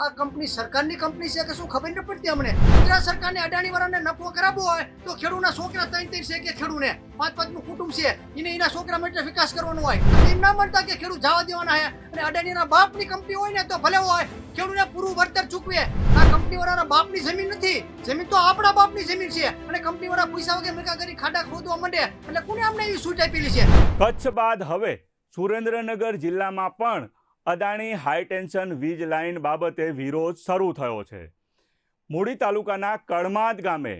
આ કંપની સરકારની કંપની છે કે શું ખબર ન પડતી અમને? ગુજરાત સરકારને અડાણી વાળાને નફો કરાવવો હોય તો ખેડૂતના છોકરા ત્રણ ત્રણ છે કે ખેડૂને પાંચ પાંચનું કુટુંબ છે, એને એના છોકરા માટે વિકાસ કરવાનો હોય. એમ ના મળતા કે ખેડૂત જવા દેવાના છે. અને અડાણીના બાપની કંપની હોય ને તો ભલે હોય, ખેડૂતને પૂરું વળતર ચૂકવે. આ કંપની વાળાના બાપની જમીન નથી. જમીન તો આપણા બાપની જમીન છે. અને કંપની વાળા પૈસા વગર મેકા કરી ખાડા ખોદવા માંડે. એટલે કોને અમને એવી છૂટ આપેલી છે? કચ્છ બાદ હવે સુરેન્દ્રનગર જિલ્લામાં પણ અદાણી હાઈ ટેન્શન વીજ લાઇન બાબતે વિરોધ શરૂ થયો છે. મૂડી તાલુકાના કળમાદ ગામે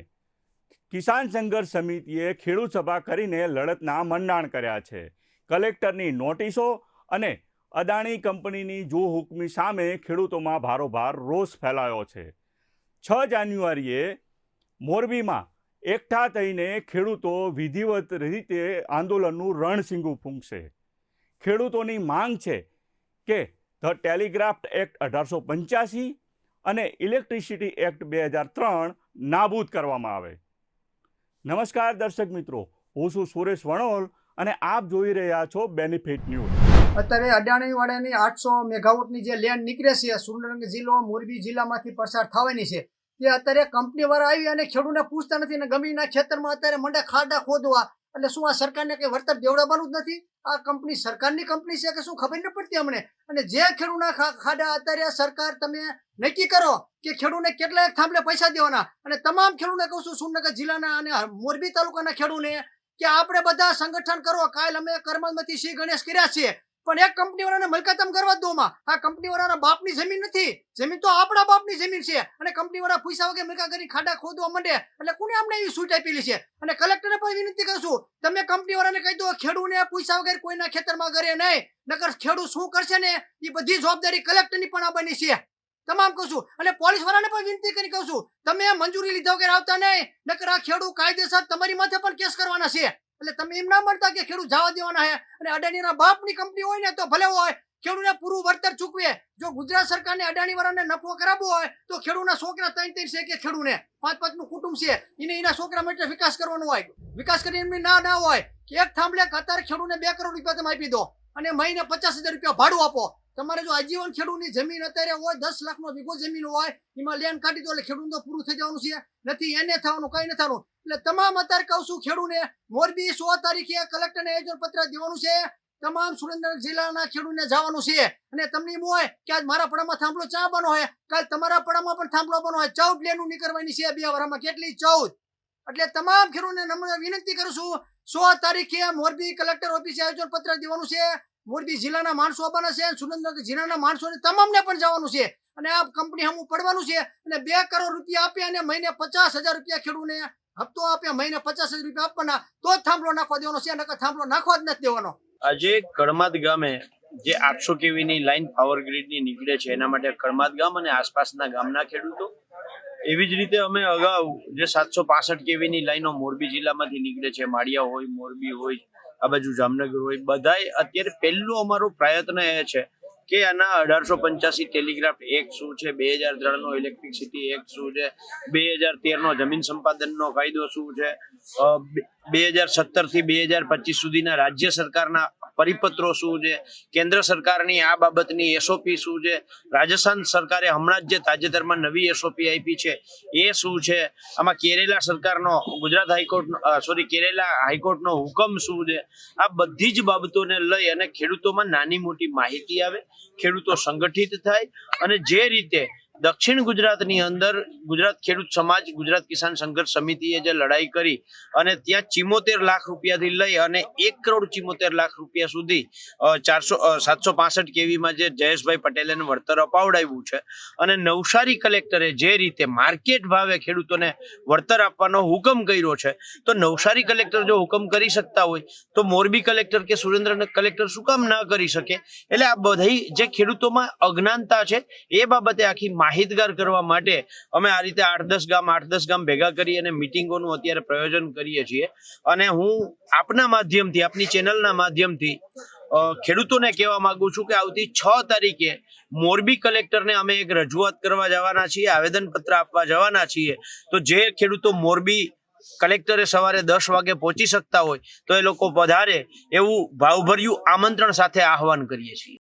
કિસાન સંઘર્ષ સમિતિએ ખેડૂત સભા કરીને લડતના મંડાણ કર્યા છે. કલેક્ટરની નોટિસો અને અદાણી કંપનીની જો હુકમી સામે ખેડૂતોમાં ભારોભાર રોષ ફેલાયો છે. છ જાન્યુઆરીએ મોરબીમાં એકઠા થઈને ખેડૂતો વિધિવત રીતે આંદોલનનું રણસિંગું ફૂંકશે. ખેડૂતોની માંગ છે કે ધ ટેલિગ્રાફ્ટ એક્ટ અઢારસો પંચ્યાસી અને ઇલેક્ટ્રિસિટી એક્ટ બે હજાર ત્રણ નાબૂદ કરવામાં આવે. નમસ્કાર દર્શક મિત્રો, હું છું સુરેશ વણોલ અને આપ જોઈ રહ્યા છો બેનિફિટ ન્યૂઝ અત્યારે અડાણી વાળાની આઠસો મેગાવોટની જે લેન્ડ નીકળે છે, સુરેન્દ્રનગર જિલ્લો, મોરબી જિલ્લામાંથી પસાર થવાની છે, તે અત્યારે કંપની વાળા આવી અને ખેડૂતને પૂછતા નથી ને ગમીના ખેતરમાં અત્યારે મંડે ખાડા ખોદવા એટલે શું આ સરકારને કંઈ વળતર દેવડાવવાનું જ નથી? આ કંપની સરકારની કંપની છે કે શું ખબર ન પડતી અમને? અને જે ખેડૂતના ખાડા અત્યારે સરકાર તમે નક્કી કરો કે ખેડૂતને કેટલા એક થાંભલે પૈસા દેવાના. અને તમામ ખેડૂતને કહું છું સુરનગર જિલ્લાના અને મોરબી તાલુકાના ખેડૂતને કે આપણે બધા સંગઠન કરો. કાલ અમે કર્મમાંથી શ્રી ગણેશ કર્યા છીએ. પણ એક કંપની વાળાને મલકતમ કરવા દો આ કંપની વાળાના બાપની જમીન નથી. જમીન તો આપણા બાપની જમીન છે. અને કંપની વાળા પૈસા વગર મલકા કરી ખાડા ખોદવા માંડે. એટલે કોને અમને એવી છૂટ આપેલી છે? અને કલેક્ટરને પણ વિનંતી કરશું તમે કંપની વાળાને કહી દો, ખેડૂને પૈસા વગર કોઈના ખેતરમાં કરે નહીં. નકર ખેડૂત શું કરશે ને? એ બધી જવાબદારી કલેક્ટરની પણ આવવાની છે. તમામ કહું અને પોલીસ વાળાને પણ વિનંતી કરી કહું તમે મંજૂરી લીધા વગર આવતા નહીં. નકર આ ખેડૂત કાયદેસર તમારી માથે પણ કેસ કરવાના છે. એટલે તમે એમ ના મળતા કે ખેડૂત જવા દેવાના હે અને અડાણીના બાપની કંપની હોય ને તો ભલે હોય, ખેડૂતને પૂરું વળતર ચૂકવે જો ગુજરાત સરકારને અડાણી વાળાને નફો કરાવવો હોય, તો ખેડૂતના છોકરા ત્રણ ત્રણ છે કે ખેડૂને પાંચ પાંચનું કુટુંબ છે. એને એના છોકરા માટે વિકાસ કરવાનો હોય. વિકાસ કરીને એમની ના ના હોય. એક થાંભલે અત્યારે ખેડૂને બે કરોડ રૂપિયા તમે આપી દો અને મહિને પચાસ હજાર રૂપિયા ભાડું આપો. તમારે જો આજીવન ખેડૂતની જમીન અત્યારે હોય, દસ લાખનો વીઘો જમીન હોય, એમાં લેન કાઢી દો એટલે ખેડૂત તો પૂરું થઈ જવાનું છે. નથી એને થવાનું, કઈ ન થવાનું. એટલે તમામ અત્યારે કહું છું ખેડૂને મોરબી સો તારીખે કલેક્ટરને આયોજન પત્ર દેવાનું છે. તમામ સુરેન્દ્રનગર જિલ્લાના ખેડૂતને જવાનું છે. અને તમને એમ હોય કે આજ મારા પડામાં થાંભલો ચા બનો હોય કાલ તમારા પડામાં પણ થાંભલો બનો હોય ચૌદ લેનું નીકળવાની છે બે વરામાં, કેટલી? ચૌદ. એટલે તમામ ખેડૂતને નમ્ર વિનંતી કરું છું. સો તારીખે મોરબી કલેક્ટર ઓફિસે આયોજન પત્ર દેવાનું છે. મોરબી જિલ્લાના માણસો આવવાના છે, સુરેન્દ્રનગર જિલ્લાના માણસોને તમામને પણ જવાનું છે. અને આ કંપની હમું પડવાનું છે. અને બે કરોડ રૂપિયા આપે અને મહિને પચાસ રૂપિયા ખેડૂને હપ્તો આપે, મહિને પચાસ રૂપિયા આપવાના. તો જ થાંભલો નાખવા દેવાનો છે, નકર થાંભલો નાખવા જ નથી દેવાનો. આજે કડમાદ ગામે જે આઠસો કેવીની લાઈન પાવર ગ્રીડની નીકળે છે, એના માટે કડમાદ ગામ અને આસપાસના ગામના ખેડૂતો, એવી જ રીતે અમે અગાઉ જે સાતસો પાસઠ કેવીની લાઈનો મોરબી જિલ્લામાંથી નીકળે છે, માળિયા હોય, મોરબી હોય આ બાજુ જામનગર હોય બધાય અત્યારે પહેલો અમારો પ્રયત્ન એ છે કે આના અઢારસો પંચ્યાસી ટેલિગ્રાફ એક્ટ શું છે, બે હજાર ત્રણનો ઇલેક્ટ્રિસિટી એક્ટ શું છે, બે હજાર તેરનો જમીન સંપાદનનો કાયદો શું છે બે હજાર સત્તરથી બે હજાર પચીસ સુધીના રાજ્ય સરકારના પરિપત્રો શું છે? કેન્દ્ર સરકારની આ બાબતની એસઓપી શું છે? રાજસ્થાન સરકારે હમણાં જ જે તાજેતરમાં નવી એસઓપી આપી છે, એ શું છે? આમાં કેરેલા સરકારનો, Gujarat high court sorry Kerala હાઈકોર્ટનો હુકમ શું છે? આ બધી જ બાબતોને લઈ અને ખેડૂતોમાં નાની મોટી માહિતી આવે, ખેડૂતો સંગઠિત થાય અને જે રીતે દક્ષિણ ગુજરાતની અંદર ગુજરાત ખેડૂત સમાજ, ગુજરાત કિસાન સંઘર્ષ સમિતિએ જે લડાઈ કરી અને ત્યાં ચિમોતેર લાખ રૂપિયાથી લઈ અને એક કરોડ ચિમોતેર લાખ રૂપિયા સુધી ચારસો સાતસો પાસઠ કેવીમાં જે જયેશભાઈ પટેલે વળતર અપાવડાવ્યું છે. અને નવસારી કલેક્ટરે જે રીતે માર્કેટ ભાવે ખેડૂતોને વળતર આપવાનો હુકમ કર્યો છે, તો નવસારી કલેક્ટર જો હુકમ કરી શકતા હોય, તો મોરબી કલેક્ટર કે સુરેન્દ્રનગર કલેક્ટર શું કામ ના કરી શકે? એટલે આ બધી જે ખેડૂતોમાં અજ્ઞાનતા છે, એ બાબતે આખી માહિતગાર કરવા માટે અમે આ રીતે આઠ દસ ગામ, આઠ દસ ગામ ભેગા કરી અને મિટિંગોનું અત્યારે પ્રયોજન કરીએ છીએ. અને હું આપના માધ્યમથી, આપની ચેનલના માધ્યમથી ખેડૂતોને કહેવા માંગુ છું કે આવતી છ તારીખે મોરબી કલેક્ટરને અમે એક રજૂઆત કરવા જવાના છીએ આવેદન પત્ર આપવા જવાના છીએ. તો જે ખેડૂતો મોરબી કલેક્ટરે સવારે દસ વાગે પહોંચી શકતા હોય, તો એ લોકો પધારે એવું ભાવભર્યું આમંત્રણ સાથે આહવાન કરીએ છીએ.